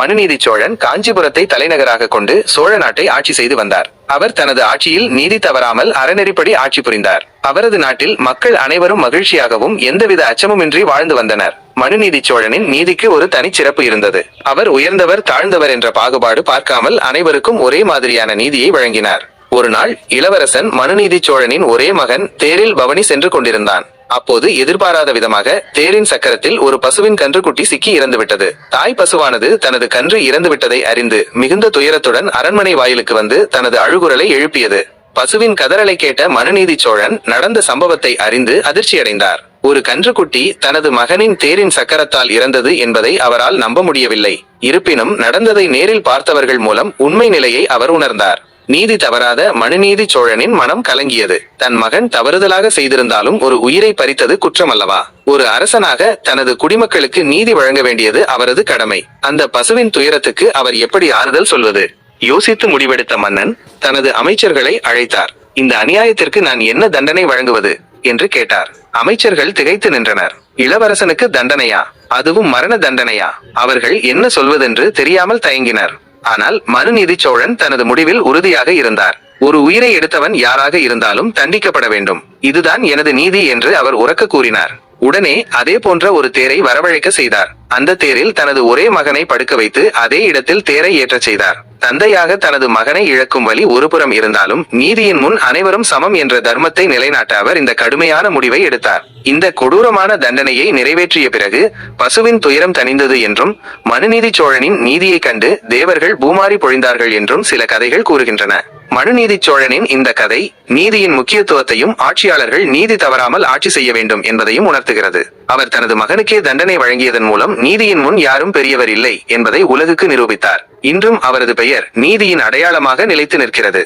மனுநீதி சோழன் காஞ்சிபுரத்தை தலைநகராக கொண்டு சோழ நாட்டை ஆட்சி செய்து வந்தார். அவர் தனது ஆட்சியில் நீதி தவறாமல் அறநெறிப்படி ஆட்சி புரிந்தார். அவரது நாட்டில் மக்கள் அனைவரும் மகிழ்ச்சியாகவும் எந்தவித அச்சமுமின்றி வாழ்ந்து வந்தனர். மனுநீதி சோழனின் நீதிக்கு ஒரு தனிச்சிறப்பு இருந்தது. அவர் உயர்ந்தவர் தாழ்ந்தவர் என்ற பாகுபாடு பார்க்காமல் அனைவருக்கும் ஒரே மாதிரியான நீதியை வழங்கினார். ஒரு நாள் இளவரசன் மனுநீதி சோழனின் ஒரே மகன் தேரில் பவனி சென்று கொண்டிருந்தான். அப்போது எதிர்பாராத விதமாக தேரின் சக்கரத்தில் ஒரு பசுவின் கன்றுக்குட்டி சிக்கி இறந்துவிட்டது. தாய் பசுவானது தனது கன்று இறந்துவிட்டதை அறிந்து மிகுந்த துயரத்துடன் அரண்மனை வாயிலுக்கு வந்து தனது அழுகுரலை எழுப்பியது. பசுவின் கதறலை கேட்ட மனுநீதி சோழன் நடந்த சம்பவத்தை அறிந்து அதிர்ச்சியடைந்தார். ஒரு கன்றுக்குட்டி தனது மகனின் தேரின் சக்கரத்தால் இறந்தது என்பதை அவரால் நம்ப முடியவில்லை. இருப்பினும் நடந்ததை நேரில் பார்த்தவர்கள் மூலம் உண்மை நிலையை அவர் உணர்ந்தார். நீதி தவறாத மனுநீதி சோழனின் மனம் கலங்கியது. தன் மகன் தவறுதலாக செய்திருந்தாலும் ஒரு உயிரை பறித்தது குற்றம் அல்லவா ஒரு அரசனாக தனது குடிமக்களுக்கு நீதி வழங்க வேண்டியது அவரது கடமை. அந்த பசுவின் துயரத்துக்கு அவர் எப்படி ஆறுதல் சொல்வது? யோசித்து முடிவெடுத்த மன்னன் தனது அமைச்சர்களை அழைத்தார். இந்த அநியாயத்திற்கு நான் என்ன தண்டனை வழங்குவது? என்று கேட்டார். அமைச்சர்கள் திகைத்து நின்றனர். இளவரசனுக்கு தண்டனையா? அதுவும் மரண தண்டனையா? அவர்கள் என்ன சொல்வதென்று தெரியாமல் தயங்கினர். ஆனால் மனுநீதி சோழன் தனது முடிவில் உறுதியாக இருந்தார். ஒரு உயிரை எடுத்தவன் யாராக இருந்தாலும் தண்டிக்கப்பட வேண்டும். இதுதான் எனது நீதி என்று அவர் உறக்க கூறினார். உடனே அதே போன்ற ஒரு தேரை வரவழைக்க செய்தார். அந்த தேரில் தனது ஒரே மகனை படுக்க வைத்து அதே இடத்தில் தேரை ஏற்றச் செய்தார். தந்தையாக தனது மகனை இழக்கும் வழி ஒருபுறம் இருந்தாலும் நீதியின் முன் அனைவரும் சமம் என்ற தர்மத்தை நிலைநாட்ட அவர் இந்த கடுமையான முடிவை எடுத்தார். இந்த கொடூரமான தண்டனையை நிறைவேற்றிய பிறகு பசுவின் துயரம் தணிந்தது என்றும் மனுநீதி சோழனின் நீதியைக் கண்டு தேவர்கள் பூமாரி பொழிந்தார்கள் என்றும் சில கதைகள் கூறுகின்றன. மனுநீதி சோழனின் இந்த கதை நீதியின் முக்கியத்துவத்தையும் ஆட்சியாளர்கள் நீதி தவறாமல் ஆட்சி செய்ய வேண்டும் என்பதையும் உணர்த்துகிறது. அவர் தனது மகனுக்கே தண்டனை வழங்கியதன் மூலம் நீதியின் முன் யாரும் பெரியவர் இல்லை என்பதை உலகுக்கு நிரூபித்தார். இன்றும் அவரது பெயர் நீதியின் அடையாளமாக நிலைத்து நிற்கிறது.